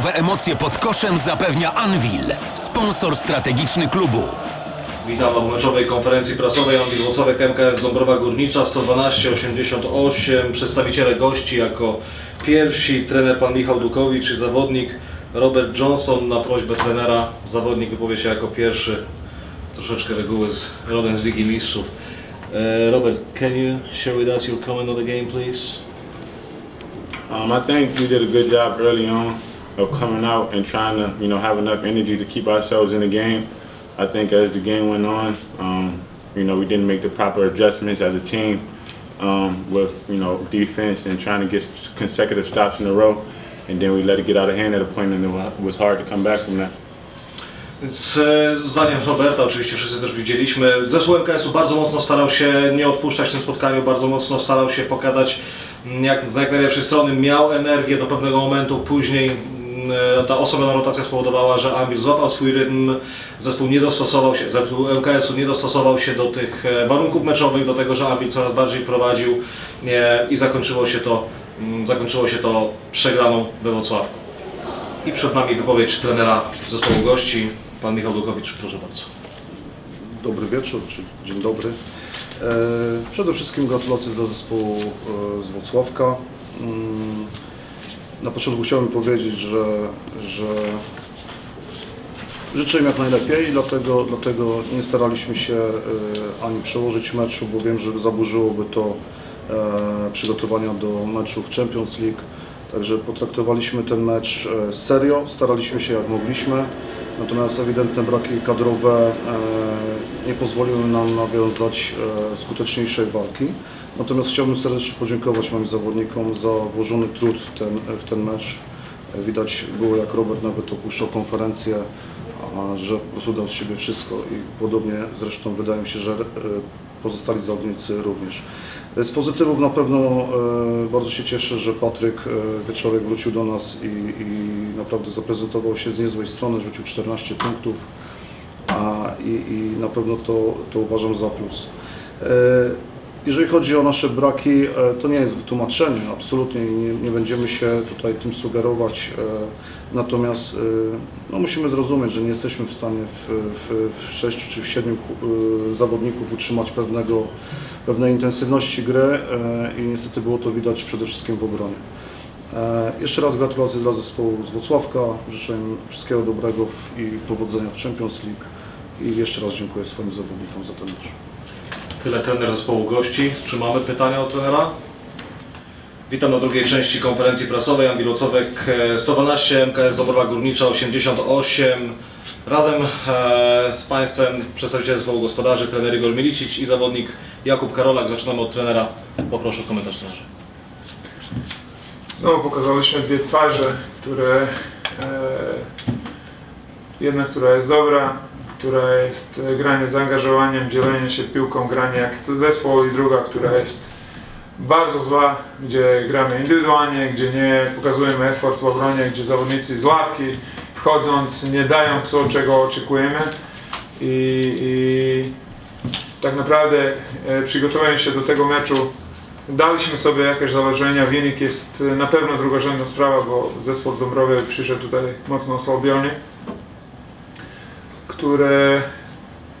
Nowe emocje pod koszem zapewnia Anvil, sponsor strategiczny klubu. Witam na meczowej konferencji prasowej Anwil Włocławek MKF Dąbrowa Górnicza 112-88. Przedstawiciele gości jako pierwsi trener pan Michał Dukowicz i zawodnik Robert Johnson. Na prośbę trenera zawodnik wypowie się jako pierwszy. Troszeczkę reguły z rodem z Ligi Mistrzów. E, Robert, can you share with us your comment on the game please? Um, I think we did a good job early on of coming out and trying to, you know, have enough energy to keep ourselves in the game. I think as the game went on, um, you know, we didn't make the proper adjustments as a team um, with, you know, defense and trying to get consecutive stops in a row. And then we let it get out of hand at a point and it wa- was hard to come back from that. Z e, zdaniem Roberta, oczywiście wszyscy też widzieliśmy, zespół MKS-u bardzo mocno starał się nie odpuszczać w tym spotkaniu, bardzo mocno starał się pokazać jak, z jak najlepszej strony, miał energię do pewnego momentu, później ta osobiona rotacja spowodowała, że Ambil złapał swój rytm, zespół nie dostosował się, zespół MKS-u nie dostosował się do tych e, warunków meczowych, do tego, że Ambil coraz bardziej prowadził e, i zakończyło się to, mm, zakończyło się to przegraną we Wrocławku. I przed nami wypowiedź trenera zespołu gości, pan Michał Dukowicz, proszę bardzo. Dobry wieczór, czy dzień dobry. E, Przede wszystkim gratulacje dla zespołu e, z Wrocławka. Na początku chciałbym powiedzieć, że, że życzę im jak najlepiej dlatego, dlatego nie staraliśmy się e, ani przełożyć meczu, bo wiem, że zaburzyłoby to e, przygotowania do meczu w Champions League. Także potraktowaliśmy ten mecz e, serio, staraliśmy się jak mogliśmy, natomiast ewidentne braki kadrowe nie pozwoliły nam nawiązać skuteczniejszej walki. Natomiast chciałbym serdecznie podziękować moim zawodnikom za włożony trud w ten, w ten mecz. Widać było, jak Robert nawet opuszczał konferencję, że po prostu dał z siebie wszystko i podobnie zresztą wydaje mi się, że e, pozostali zawodnicy również. E, Z pozytywów na pewno e, bardzo się cieszę, że Patryk Wieczorek wrócił do nas i, i naprawdę zaprezentował się z niezłej strony, rzucił 14 punktów a, i, i na pewno to, to uważam za plus. Jeżeli chodzi o nasze braki, e, to nie jest wytłumaczenie, absolutnie nie, nie będziemy się tutaj tym sugerować. e, Natomiast e, no, musimy zrozumieć, że nie jesteśmy w stanie w, w, w sześciu czy w siedmiu e, zawodników utrzymać pewnego, pewnej intensywności gry i niestety było to widać przede wszystkim w obronie. Jeszcze raz gratulacje dla zespołu z Wrocławka, życzę im wszystkiego dobrego i powodzenia w Champions League i jeszcze raz dziękuję swoim zawodnikom za ten mecz. Tyle trener zespołu gości. Czy mamy pytania od trenera? Witam na drugiej części konferencji prasowej. Jan Wilocowek, e, 112, MKS Dąbrowa Górnicza 88. Razem e, z Państwem przedstawiciel zespołu gospodarzy, trener Igor Milicic i zawodnik Jakub Karolak. Zaczynamy od trenera. Poproszę o komentarz trenerze. Znowu pokazaliśmy dwie twarze, które e, jedna, która jest dobra, która jest e, granie z zaangażowaniem, dzielenie się piłką, granie jak zespół i druga, która jest bardzo zła, gdzie gramy indywidualnie, gdzie nie pokazujemy effort w obronie, gdzie zawodnicy z ławki wchodząc nie dają to, czego oczekujemy. I, i tak naprawdę e, się do tego meczu Daliśmy sobie jakieś założenia, wynik jest e, na pewno drugorzędna sprawa, bo zespół Dąbrowy przyszedł tutaj mocno osłabiony, które,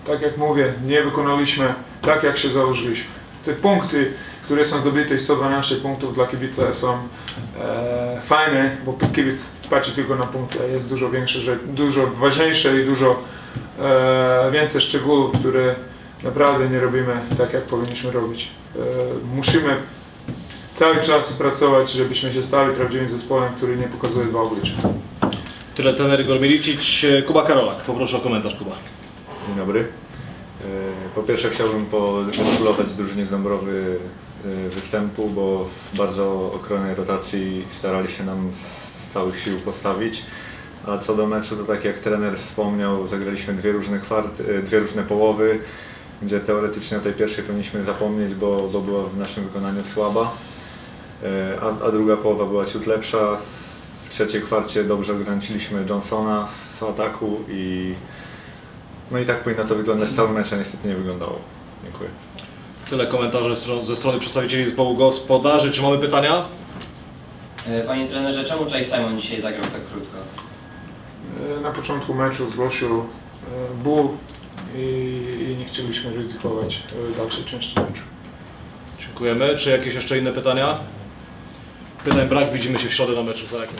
tak jak mówię, nie wykonaliśmy tak jak się założyliśmy. Te punkty, które są zdobyte, 112 punktów dla kibica są e, fajne, bo kibic patrzy tylko na punkty, a jest dużo większe, że dużo ważniejsze i dużo e, więcej szczegółów, które naprawdę nie robimy tak, jak powinniśmy robić. E, musimy cały czas pracować, żebyśmy się stali prawdziwym zespołem, który nie pokazuje dwa oblicza. Tyle trener Igor Milicic. E, Kuba Karolak. Poproszę o komentarz Kuba. Dzień dobry. E, Po pierwsze chciałbym pogratulować drużynie z Dąbrowy e, występu, bo w bardzo okrojonej rotacji starali się nam z całych sił postawić. A co do meczu, to tak jak trener wspomniał, zagraliśmy dwie różne, kwart, dwie różne połowy, gdzie teoretycznie o tej pierwszej powinniśmy zapomnieć, bo, bo była w naszym wykonaniu słaba. A, a druga połowa była ciut lepsza. W trzeciej kwarcie dobrze ograniczyliśmy Johnsona w ataku i no i tak powinno to wyglądać cały mecz, a niestety nie wyglądało. Dziękuję. Tyle komentarzy ze strony przedstawicieli zespołu gospodarzy. Czy mamy pytania? E, panie trenerze, czemu Chase Simon dzisiaj zagrał tak krótko? E, na początku meczu zgłosił e, ból i nie chcieliśmy ryzykować dalszej części meczu. Dziękujemy. Czy jakieś jeszcze inne pytania? Pytań brak, widzimy się w środę na meczu za jakim